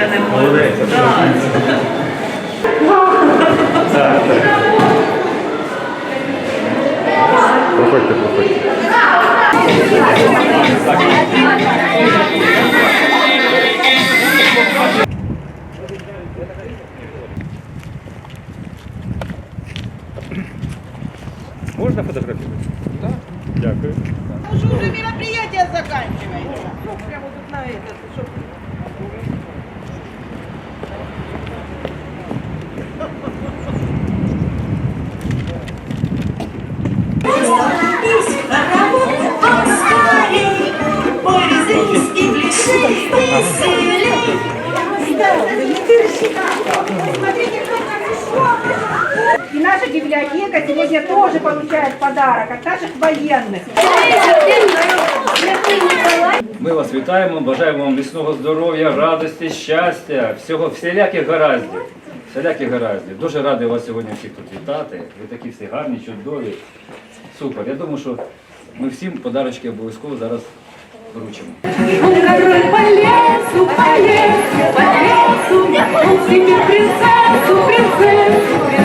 Я не можу. Молодець? Да. Так. Проходьте, проходьте. Можна фотографувати? Так. Дякую. Ну уже мероприятие заканчивается? Ну, прямо тут на этот, чтоб... наша библиотека сегодня тоже получает подарок от наших военных. Ми вас вітаємо, бажаємо вам міцного здоров'я, радості, щастя, всього всіляких гараздів. Всіляких гараздів. Дуже радий вас сьогодні всіх тут вітати. Ви такі всі гарні, чудові. Супер. Я думаю, що ми всім подарочки обов'язково зараз вручимо. По лесу, по лесу, он себе принцессу, принцессу, принцессу.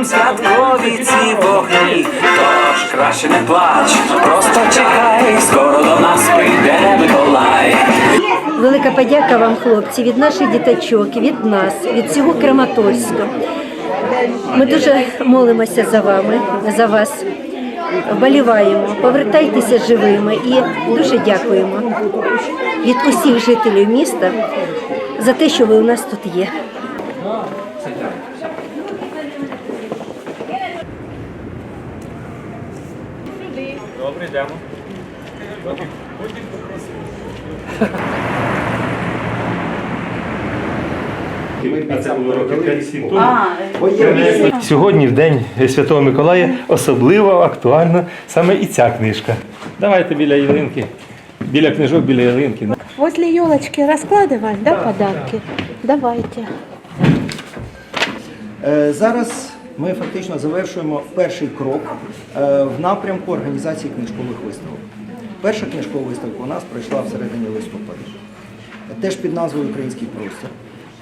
Дім святкові ці вогні. Тож краще не плач, просто чекай, скоро до нас прийде Миколай. Велика подяка вам, хлопці, від наших діточок, від нас, від всього Краматорська. Ми дуже молимося за вами, за вас. Вболіваємо, повертайтеся живими і дуже дякуємо від усіх жителів міста за те, що ви у нас тут є. Добре, йдемо. Це було років 5-7 тому. Сьогодні, в день Святого Миколая, особливо актуальна саме і ця книжка. Давайте біля ялинки, біля книжок, біля ялинки. Возле елочки раскладывать, да, подарки? Давайте. Е, Зараз ми фактично завершуємо перший крок е, в напрямку організації книжкових виставок. Перша книжкова виставка у нас пройшла всередині листопада, теж під назвою Український простір.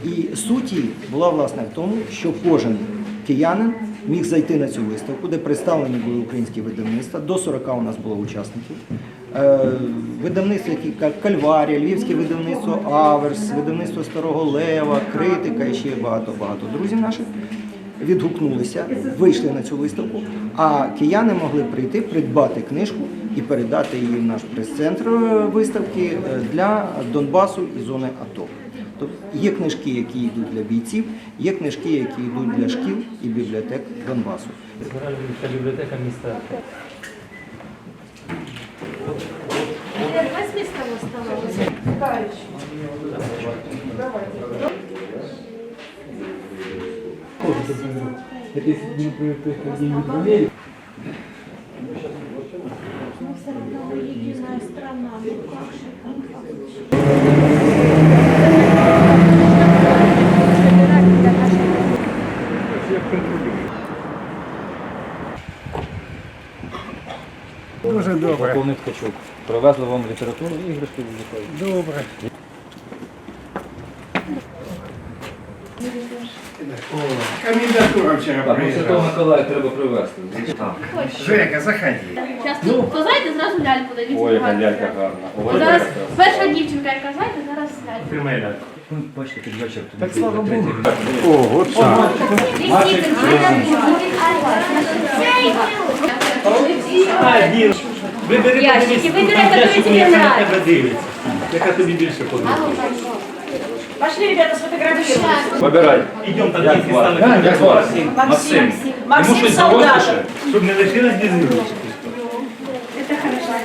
І суть її була власне в тому, що кожен киянин міг зайти на цю виставку, де представлені були українські видавництва. До 40 у нас було учасників. Е, Видавництва, які як Кальварія, Львівське видавництво Аверс, видавництво Старого Лева, Критика і ще багато-багато друзів наших відгукнулися, вийшли на цю виставку, а кияни могли прийти, придбати книжку і передати її в наш прес-центр е, виставки е, для Донбасу і зони АТО. Тобто є книжки, які йдуть для бійців, є книжки, які йдуть для шкіл і бібліотек Донбасу. бібліотека міста. Дуже добре. Полковник Ткачук. Привезли вам літературу і іграшки. Добре. Комендатура вчора Так, ну Святого приїжджала. Миколая треба привезти. Так. Жека, заходи. Сейчас то знаєте, зразу ляльку дають. Ой, яка лялька гарна. Ой, Зараз яка перша дівчинка, яка знаєте, зараз лялька. Ну, Бачите, під вечір тобі Так, слава Богу. О, от так. Вибери яка на тебе дивиться. Яка тобі більше подобається. Пошли, ребята, сфотографируемся. Вибирай. Ідемо там Як вас? Максим. Як? Максим. Солдатов. Чтобы? Щоб не лишилось без.